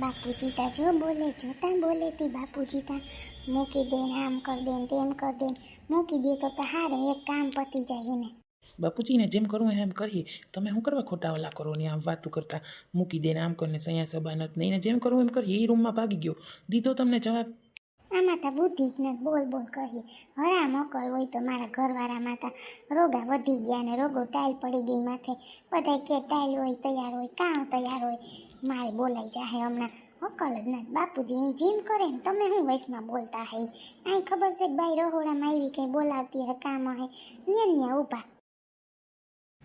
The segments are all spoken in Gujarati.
બાપુજી તા જો બોલે, જોતા બોલે તે બાપુજી મૂકી દે ને આમ કર દે ને તેમ કર દે મૂકી દે તો તો એક કામ પતી જાય એને. બાપુજીને જેમ કરવું એમ કરીએ. તમે શું કરવા ખોટા ઓલા કરો ને આમ વાતું કરતા? મૂકી દેને, આમ કરીને સયા સબાનત નહીં ને જેમ કરવું એમ કરીએ. એ રૂમમાં ભાગી ગયો. દીધો તમને જવાબ? આમાં તો બુદ્ધિ જ નથી. બોલ બોલ, કહી. હરા મોકલ હોય તો મારા ઘરવાળામાં માતા રોગા વધી ગયા ને રોગો ટાઈલ પડી ગઈ માથે. બધા કે ટાઈલ હોય, તૈયાર હોય કાં તૈયાર હોય. મારે બોલાઈ જાય હમણાં. અકલ જ નથી. બાપુજી અહીં જીમ કરે ને તમે શું વયસમાં બોલતા હે અહીં ખબર છે કે ભાઈ રહોડામાં આવી કંઈ બોલાવતી હે, કામ હે? ન્યા ન્યા ઊભા.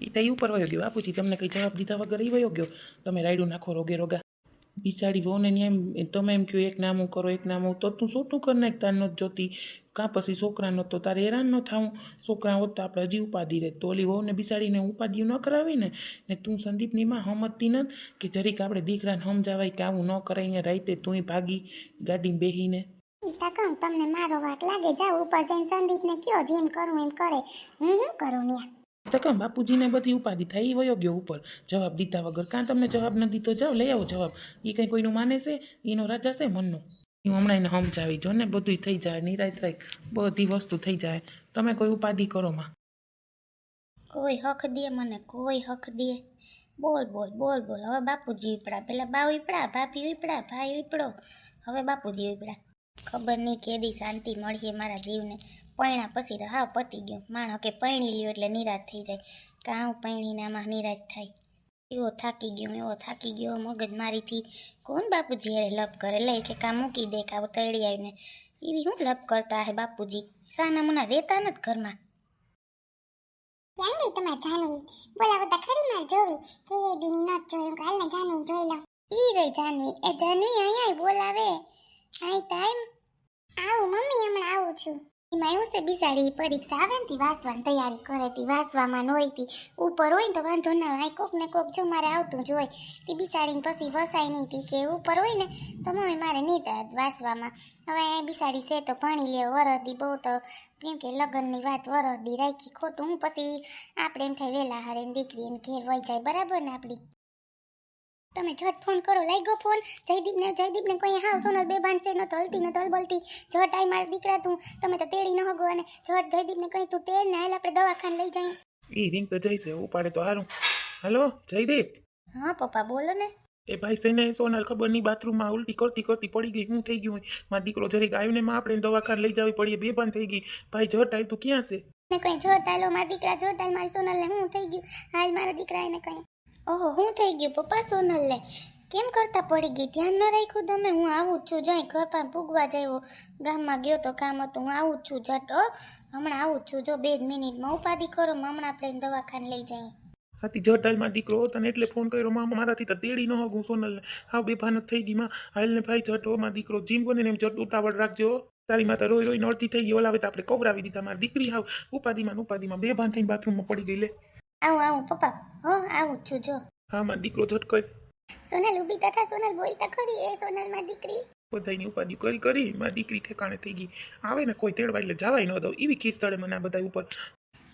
એ તો ઉપર વયો ગયો. બાપુજી તમને કંઈ જવાબ દીધા વગર એ વયો ગયો? તમે રાયડું નાખો રોગે રોગા. બિચારી વહુને ને એમ, તમે એમ કહો, એક નામું કરો, એક નામું તો તું સોટું કરી નાખ તાર નથી જોતી. કાં પછી છોકરાનો તો તારે હેરાન ન થવું છોકરા હોત તો આપણે હજી ઉપાધિ રહે તો ઓલી વહુને બિચારીને ઉપાધિ ન કરાવી ને? ને તું સંદીપની માં હમતતી નથી કે જરીક આપણે દીકરાને સમજાવાય કે આવું ન કરે અહીંયા રાઈતે તુંય ભાગી ગાડીમાં બેહીને. તમને મારો વાત લાગે. જાઓ ઉપર જઈને સંદીપને કયો જેમ કરું એમ કરે. હું શું કરું ન્યા? કાં બાપુજીને બધી ઉપાધિ એ વયો ગયો ઉપર. જવાબ દીધા વગર કાં તમને જવાબ ન દીધો જાઓ, લઈ આવો જવાબ. એ કંઈ કોઈનું માને છે? એનો રાજા છે મનનો. હું હમણાં એને સમજાવી જો ને બધું થઈ જાય, નિરાશ રાખ બધી વસ્તુ થઈ જાય. તમે કોઈ ઉપાધિ કરો માં. કોઈ હક દે મને, કોઈ હક દે. બોલ બોલ બોલ બોલ. હવે બાપુજી ઉપડા. પેલા બા ઉપડા, ભાભી ઉપડા, ભાઈ ઉપડો. હવે બાપુજી ઉપડા. ખબર નહીં કેદી શાંતિ મળીએ મારા જીવને. પૈણા પછી તો હાવ પતી ગયું. માણો કે પૈણી લ્યો એટલે નિરાશ થઈ જાય. કાં પૈણીને આમાં નિરાશ થાય. એવો થાકી ગયો એવો થાકી ગયો. મગજ મારીથી કોણ બાપુજી અરે લપ કરે? લઈ કે કાં મૂકી દે કાં તળી આવીને. એવી શું લપ કરતા હે બાપુજી? સાના મુના રહેતા નથી ઘરમાં. ક્યાં નહીં તમારે જાનવી? બોલાવો તા ખરી માર જોવી. કે એ દીની નત જોયું કે હાલને જાનવી જોઈ લઉં ઈ રે જાનવી. એ જાનવી અહીંયા બોલાવે. આઈ ટાઈમ આવું મમ્મી હમણાં આવું છું. એમાં એવું છે બિસાડી પરીક્ષા આવે ને તી વાંચવાની તૈયારી કરે તી, વાંચવામાં હોય તી, ઉપર હોય ને તો વાંધો ના હોય કોક ને કોક જો મારે આવતું જ હોય. તે બિસાડીને પછી વસાય નહીં તી કે ઉપર હોય ને તો મમ્મી મારે નહીં વાંચવામાં. હવે બિસાડી છે તો ભણી લે વરદી બહુ તો. કેમ કે લગ્નની વાત વરદી રાખી ખોટું. હું પછી આપણે એમ થાય વેલા હારે દીકરી એને ઘેર વહી જાય. બરાબર ને આપણી તમે ઝટ ફોન કરો લઈ ગયો ફોન? જયદીપને જયદીપને કોઈ હાવ સોનલ બે બાંધશે ન હલતી ન તો બોલતી ઝટ આઈ મારા દીકરા તું તમે તો તેડી ન હગો અને ઝટ જયદીપને કહી તું તેડ ને હાલ આપણે દવાખાને લઈ જઈએ એ રિંગ તો જઈશે ઉપાડે તો સારું હલો જયદીપ? હા પપ્પા બોલો ને. એ ભાઈ સેને સોનલ ખબર નહીં બાથરૂમમાં ઉલટી કરતી કરતી પડી ગઈ હું થઈ ગયું હોય. મારો દીકરો જરીક આવ્યો ને માં આપણે દવાખાને લઈ જવી પડીએ બે બંધ થઈ ગઈ. ભાઈ જટ આવ્યું તું ક્યાં છે? ને કઈ ઝટ આલો મારા દીકરા ઝટ આલ મારી સોનલને હું થઈ ગયું. હાલ મારા દીકરા એને કઈ ઓહો, હું થઈ ગયું, પપ્પા સોનલને કેમ કરતા પડી ગઈ? ધ્યાન ન રાખ્યું તમે? હું આવું જ છું જોઈ ઘર પર પૂગવા જાયો ગામમાં ગયો તો કામ હતું, હું આવું જ છું જટ હો. હમણાં આવું જ છું, જો બે જ મિનિટમાં ઉપાધિ કરો હમણાં આપણે દવાખાને લઈ જઈએ હાથી ટાઈમમાં દીકરો હતો ને એટલે ફોન કર્યો માં મારાથી તો તેડી ન હોગું સોનલને હા બેભાન જ થઈ ગઈ, માં. હાલને ભાઈ જટમાં દીકરો. જીમ કોને એમ જટ ઉતાવળ રાખજો તારી માતા રોઈ રોઈ નડતી થઈ ગઈ, ઓલાવે તો આપણે કવરાવી દીધા મારી દીકરી, હાવ. ઉપાધિમાં ઉપાધિમાં બેભાન થઈને બાથરૂમમાં પડી ગઈ, લે. આવું આવું પપ્પા. હો આવું છું જો. હા માં દીકરો જટ કર સોનલ ઊભી તથા સોનલ બોલતા ખરી. એ સોનલમાં દીકરી. બધાની ઉપાધિ કરી કરી. માં દીકરી ઠેકાણે થઈ ગઈ. આવે ને કોઈ તેડવા એટલે જવાય ન દઉં. એવી ખીસ તળે મને આ બધા ઉપર.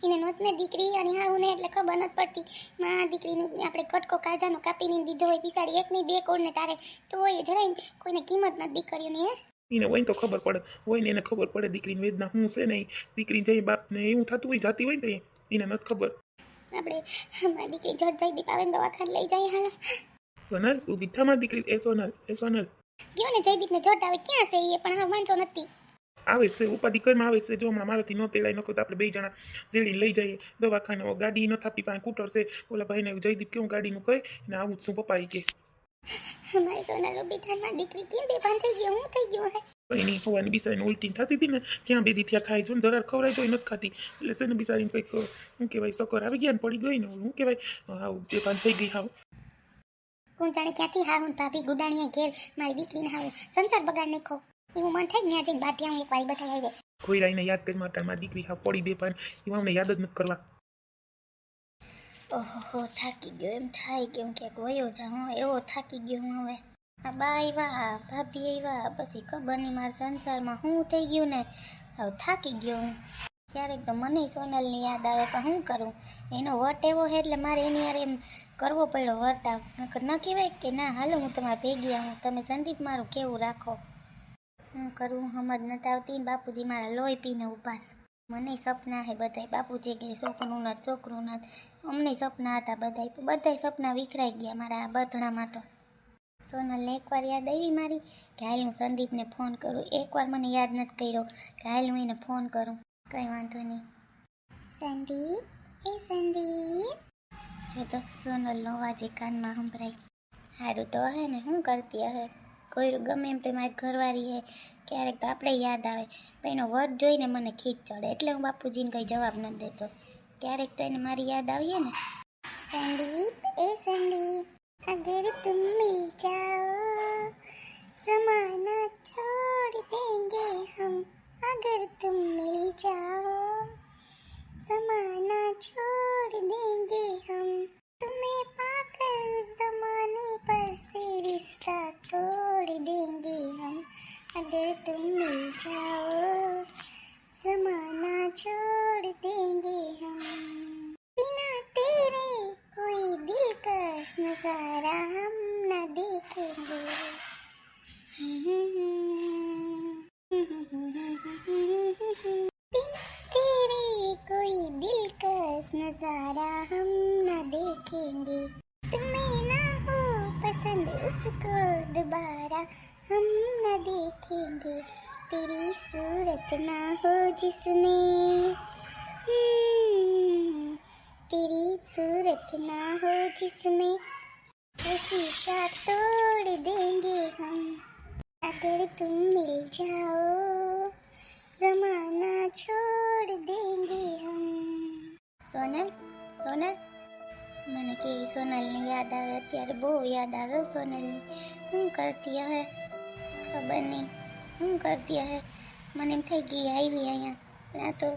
એને નોત ને દીકરી અને હાવું ને એટલે ખબર નથી પડતી. માં દીકરીનું આપણે કટકો કાજાનો કાપીને દીધો હોય બિસાડી એક નહીં બે કોડ ને તારે. તો એ જરાય કોઈને કિંમત નથી દીકરીઓની હે? એને હોય તો ખબર પડે. હોય ને એને ખબર પડે દીકરીની વેદના શું છે નહીં દીકરી જઈ બાપને એવું થતું હોય જાતી હોય ને એને નથી ખબર. આપણે મારી દીકરી જટ જઈ દીપાવેન દવાખાને લઈ જાય હાલ. સોનલ તું બીઠા માં દીકરી એ સોનલ એ સોનલ. ગયો ને જયદીપને જોટ આવે ક્યાં છે એ પણ હા વાંધો નથી. આવે છે ઉપાધિ કરીમાં આવે છે જો હમણાં મારાથી ન તેડાય નકો તો આપણે બે જણા તેડી લઈ જઈએ. દવાખાને ગાડી ન થાપી પાસે કૂટર છે. ઓલા ભાઈને જયદીપ કેવું ગાડીનું કહે ને આવું જ શું પપ્પા કે મારી સોનલ ઊભી થાય દીકરી કેમ બેભાન થઈ ગયો હું થઈ ગયું હે? એની હોવાની બિસાઈને ઉલટી થતી હતી ને ક્યાં બેદી ત્યાં ખાઈ જો ને દરાર ખવડાય તો એ નથી ખાતી એટલે છે ને બિસારીને કંઈક શું કહેવાય સકર આવી ગયા ને પડી ગઈ ને શું કહેવાય આવું બે પાન થઈ ગઈ હાવ કોણ જાણે ક્યાંથી હા હું ભાભી ગુડાણીએ ઘેર મારી દીકરીને હાવ સંસાર બગાડ નાખો એવું મન થાય ને ત્યાં જઈને બાદ ત્યાં એક વારી બતાવી આવી ખોઈરાઈને યાદ કરી માતા મારી દીકરી હા પડી બે પાન એમાં અમને યાદ જ નથી કરવા ઓહો થાકી ગયો એમ થાય કેમ ક્યાંક વયો જાઉં એવો થાકી ગયો હું હવે આ બા આવ્યા ભાભી આવ્યા પછી નહીં મારા સંસારમાં શું થઈ ગયું ને, હવે થાકી ગયો હું. ક્યારેક તો મને સોનલની યાદ આવે તો શું કરું? એનો વટ એવો છે એટલે મારે એની યાર એમ કરવો પડ્યો વર્તાવ. ન કહેવાય કે ના, હાલો હું તમારે ભેગી આવું. તમે સંદીપ મારું કેવું રાખો? હું કરું? સમજ નથી આવતી. બાપુજી મારા લોહી પીને ઉપાસ. મને સપના હે બધાય. બાપુજી કે છોકરું નથી છોકરું નથી. અમને સપના હતા બધાય. બધાય સપના વિખરાઈ ગયા મારા બથડામાં તો. સોનલને એકવાર યાદ આવી મારી કે હાલ હું સંદીપને ફોન કરું. એકવાર મને યાદ નથી કર્યો કે હાલ હું એને ફોન કરું. કંઈ વાંધો નહીં. સંદીપ એ સંદીપ. છે તો સોનલનો અવાજ એ કાનમાં સંભળાય. સારું તો હે ને શું કરતી હે? કોઈ ગમે એમ તો મારી ઘરવાળી હે. ક્યારેક તો આપણે યાદ આવે. પણ એનો વર્ડ જોઈને મને ખીચ ચડે. એટલે હું બાપુજીને કંઈ જવાબ નથી દેતો. ક્યારેક તો એને મારી યાદ આવીએ ને. સંદીપ એ સંદીપ. अगर तुम मिल जाओ जमाना छोड़ देंगे हम अगर तुम मिल जाओ जमाना छोड़ देंगे हम तुम्हें पाकर जमाने पर से रिश्ता तोड़ देंगे हम अगर तुम मिल जाओ जमाना छोड़ देंगे हम बिना तेरे कोई दिलकश नजारा हम न देखेंगे बिना तेरे कोई दिलकश नजारा हम न देखेंगे तुम्हें ना हो पसंद उसको दोबारा हम न देखेंगे तेरी सूरत ना हो जिसमें सूरत ना हो जिसमें वो शीशा तोड़ देंगे हम अगर तुम मिल जाओ जमाना छोड़ देंगे हम સોનલ સોનલ મને કેવી સોનલની યાદ આવે અત્યારે બહુ યાદ આવે હો સોનલની શું કરતી હે ખબર નહીં શું કરતી હે મને એમ થઈ ગઈ આવી અહીંયા પણ આ તો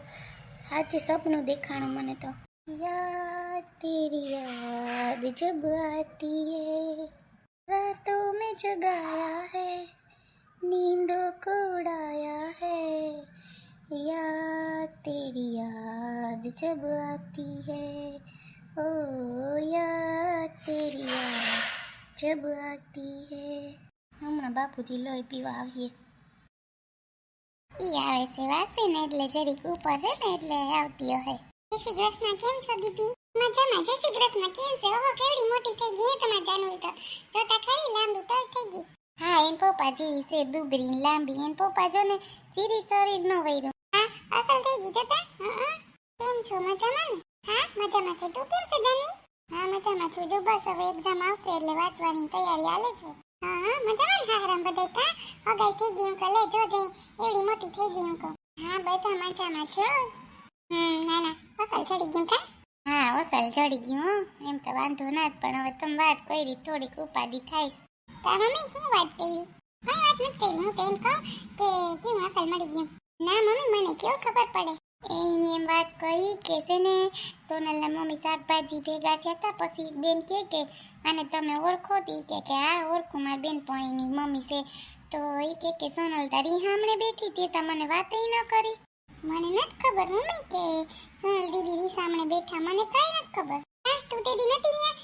આજે સપનું દેખાણું મને તો યાદ તેરી યાદ જબ આતી है रातों में जगाया है नींदों को उड़ाया है याद तेरी याद जब आती है ओ याद तेरी याद जब आती है હમણાં બાપુજી લોહી પીવા આવીએ ઈ આવે છે વાસે ને એટલે જરીક ઉપર છે ને એટલે આવતી હશે જય કેમ છો દીપી મજામાં. જય શ્રી કેમ છે? ઓહો, કેવડી મોટી થઈ ગઈ તમાર જાનવી તો. જોતા ખરી લાંબી તો થઈ ગઈ. હા એન પપ્પા જેવી છે દુબરી લાંબી. એન પપ્પા જો ને ચીરી શરીર નો વૈરું. હા, અસલ થઈ ગઈ જતા કેમ છો? મજામાં ને? હા, મજામાં છે. તું કેમ છે જાનવી? હા, મજામાં છું. જો બસ હવે એક્ઝામ આવશે એટલે વાંચવાની તૈયારી હાલે છે. હા હા, મજામાં ને? હારામ બધાય કા હગાઈ થઈ ગયું લે, જો જઈ. એવડી મોટી થઈ ગઈ હું હા, બધા મજામાં છો? હમ ના ના. અસલ ચડી ગયું કા? હા અસલ ચડી ગયું હો. એમ તો વાંધો ના પણ હવે તમે વાત કરી થોડીક ઉપાધિ થાય તા મમ્મી શું વાત કરી? કઈ વાત નથી કરી. હું કહું કે કેમ અસલ મળી ગયું? ના મમ્મી મને કેવું ખબર પડે? એની એમ વાત કરી કે છે ને સોનલના મમ્મી શાકભાજી ભેગા થયા હતા પછી બેન કે કે અને તમે ઓળખો? તી કે કે હા ઓળખું મારી બેન પોઈની મમ્મી છે. તો એ કે કે સોનલ તારી સામે બેઠી તે તમને વાત ન કરી. મને નથી ખબર, મમ્મી, કે સોનલ દીદી સામે બેઠા, મને કઈ નથી ખબર. તું તે નથી ન્યા?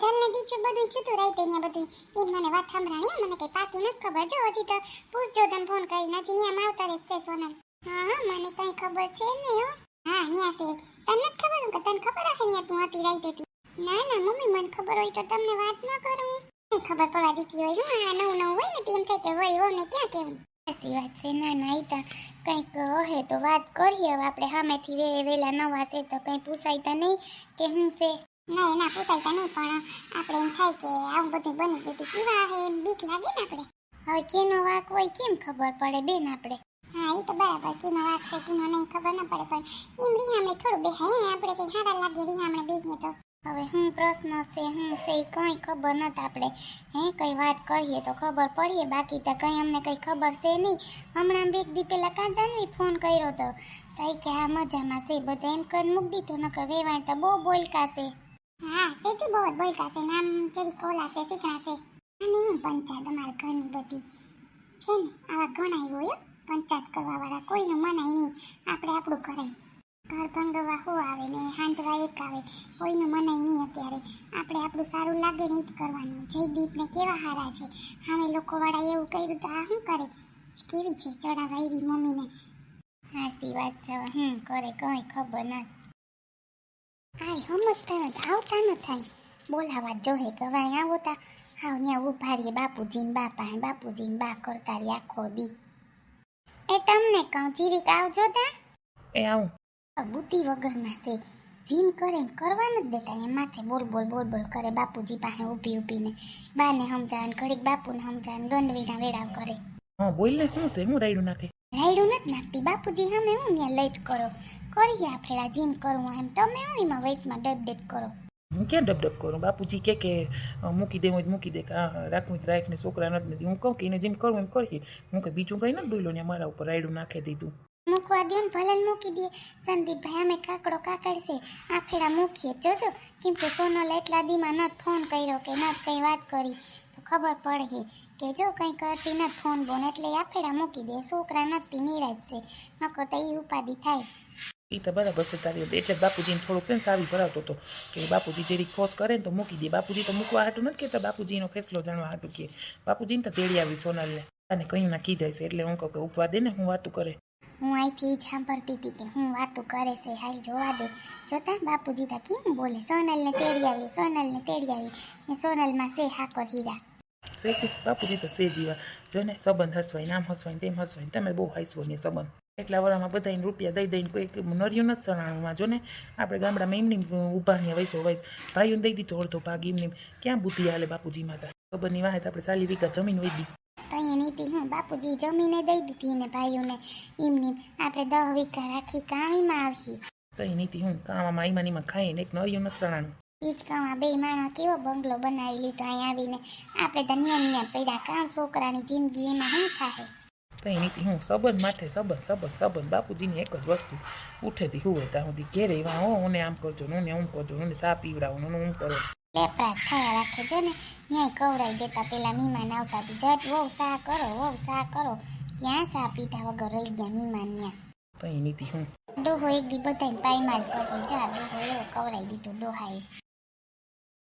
જલ ને દીચે બધું છૂતું રાઈતે ન્યા બધું એ મને વાત સાંભળાણી મને કઈ પાકી નથી ખબર. જો, હજી તો પૂછજો તમે ફોન કરી નથી ન્યા આવતા રહેશે સોનલ. હા હા, મને કઈ ખબર છે ને હો. હા, ન્યા છે. તને ખબર કે તને ખબર હશે ન્યા તું હતી રહી હતી ના ના, મમ્મી, મને ખબર હોય તો તમને વાત ન કરું. ખબર પડવા દીધી હોય. હું આ નવું નવું હોય ને તેમ થાય કે હોય હો ને ક્યાં કેવું સાચી વાત છે ના ના કંઈક હે તો વાત કરીએ. હવે આપણે સામેથી વે વેલા નવા છે તો કંઈ પૂછાય તો નહીં કે શું છે. ના ના પૂછાયતા નહીં પણ આપણે એમ થાય કે આવું બધું બની ગયું હતું કેવા હે? બીક લાગે ને આપણે? હવે કેનો વાક હોય કેમ ખબર પડે બેન આપણે? હા એ તો બરાબર કેનો વાક છે કેનો નહીં ખબર ના પડે પણ એમ રીહામણે થોડું બેહાય. આપણે કંઈ સારા લાગે રીહામણે બેસીએ તો. હવે હું પ્રશ્ન છે, હું છે કંઈ ખબર નથી આપણે. હે, કંઈ વાત કરીએ તો ખબર પડીએ, બાકી તો કંઈ અમને કંઈ ખબર છે નહીં. હમણાં બે દી પહેલાં કાં જાનવી ફોન કર્યો તો. એ કે આ મજામાં છે, બધા એમ કરી મૂકી દીધો, નકર વેવાય તો બહુ બોલકા છે. હા સેથી બહુ બોલકા છે નામ ચેરી કોલા છે શીખણા છે. અને હું પંચાયત, અમારા ઘરની બધી. છે ને, આવા ઘણા હોય પંચાયત કરવા વાળા કોઈનું મનાય નહીં. આપણે આપણું કરાય ઘર ભંગવા આવે ને હાંડવા એક આવે. કોઈનું મનાય નહીં અત્યારે. આપણે આપણું સારું લાગે ને જ કરવાનું. જયદીપને કેવા હારા છે? હવે લોકોવાળા એવું કર્યું તો આ શું કરે? કેવી છે? ચડાવા એવી મમ્મીને. હાસી વાત છે. હમ, કરે કઈ ખબર ના. આય સમજતા નથી. આવતા ન થાય બોલાવા જોહે ગવાય આવો તા હાવ ત્યાં ઊભા રહીએ. બાપુજીને બાપા બાપુજી બાપુજીને બા કરતા રહી આખો દી. એ તમને કહું, જીરીક આવજો તા. એ આવું. બુદ્ધિ વગરના છે. જીમ કરે ને કરવા નથી દેતા એ માથે બોલ બોલ બોલ બોલ કરે બાપુજી પાસે ઊભી ઊભીને. બાને સમજાવે ઘડીક બાપુને સમજાવે ગંડવીના વેડાવ કરે. હા બોલ ને શું છે? હું રાયડું નાખે? રાયડું નથી નાખતી. બાપુજી હમે હું ત્યાં લઈ કરો? કરીએ આપણે જીમ કરવું એમ. તમે હું એમાં વયસમાં ડબ ડબ કરો? હું ક્યાં ડબ ડબ કરું? બાપુજી કે કે મૂકી દેવું જ મૂકી દે. કે રાખવું હોય તો રાખ ને છોકરા નથી નથી હું કહું કે એને જેમ કરવું એમ કરીએ. હું કે બીજું કંઈ નથી બોલ્યો ને મારા ઉપર રાયડું નાખી દીધું. મૂકવા દો ને ભલે મૂકી દે. સંદીપભાઈ, અમે કાકડો કાકડશે આ ફેરા મૂકીએ. જોજો, કેમ કે સોનલ એટલા દીમાં ન ફોન કર્યો કે ન કંઈ વાત કરી. તો ખબર પડે. કે જો કંઈ કરતી ન ફોન બોન એટલે આ ફેરા મૂકી દે. છોકરા નથી નિરાજ છે. નકર તો એ ઉપાધિ થાય. એ તો બરાબર છે તારી. એટલે બાપુજીને થોડુંક છે ને સાવી ભરાવતો હતો. કે બાપુજી જેવી ખોસ કરે ને તો મૂકી દે. બાપુજી તો મૂકવા હાટું નથી કહેતા. બાપુજીનો ફેસલો જાણવા હાટું કે બાપુજીને તો તેડી આવી સોનલને. અને કંઈ નાખી જાય છે. એટલે હું કહું કે ઉપવા દે ને હું વાતું કરે. હું અહીંથી જ સાંભળતી હતી કે હું વાતું કરે છે, હાલ જોવા દે. જોતા બાપુજી તા બોલે? સોનલને તેડી આવી, સોનલને તેડી આવી. ને સોનલમાં છે હાકર હીરા. છે બાપુજી તો સે જીવા. જો ને સંબંધ હસવાય, નામ હસવાય તેમ હસવાય તમે બહુ હાઈસો ને સંબંધ. એટલા વરામાં બધાને રૂપિયા દઈ દઈને કોઈ નર્યું નથી સણાણુંમાં જો ને આપણે ગામડામાં એમની ઊભા ને વૈસો વૈસ ભાઈઓને દઈ દીધો અડધો ભાગ એમની ક્યાં બુદ્ધિ હાલે બાપુજી માતા? ખબરની વાહે આપણે સાલી વિકા જમીન વહી તો નીતિ હું બાપુજી જમીને દઈ દીધી ને ભાઈઓને. એમની આપણે દહ વીઘા રાખી કાણીમાં આવીએ તો એ નીતિ હું કામમાં આઈમાં નીમાં ખાઈને એક નળિયું નથી સણાણું એ જ કહું બે માણસ કેવો બંગલો બનાવી લીધો અહીં આવીને. આપણે ધન્યા ન્યા પડ્યા કામ છોકરાની જિંદગી એમાં શું થાય તો એની નીતિ હું સંબંધ માથે સંબંધ સંબંધ સંબંધ બાપુજીની એક જ વસ્તુ. ઉઠેથી હુવે ત્યાં સુધી ઘેરે એવા હો ને આમ કરજો ને હું કરજો ને સા પીવડાવો ને હું કરો. લેપડા થયા રાખે છે ને ન્યાય કવરાઈ દેતા પેલા મીમાન આવતા હતી જટ વહુ સા કરો વહુ સા કરો. ક્યાં સા પીધા વગર રહી ગયા મીમાન ત્યાં? તો એની નીતિ હું. ડોહો એક દી બધાને પાયમાલ કરતો જા ડોહો એવો કવરાઈ દીધો ડોહાએ.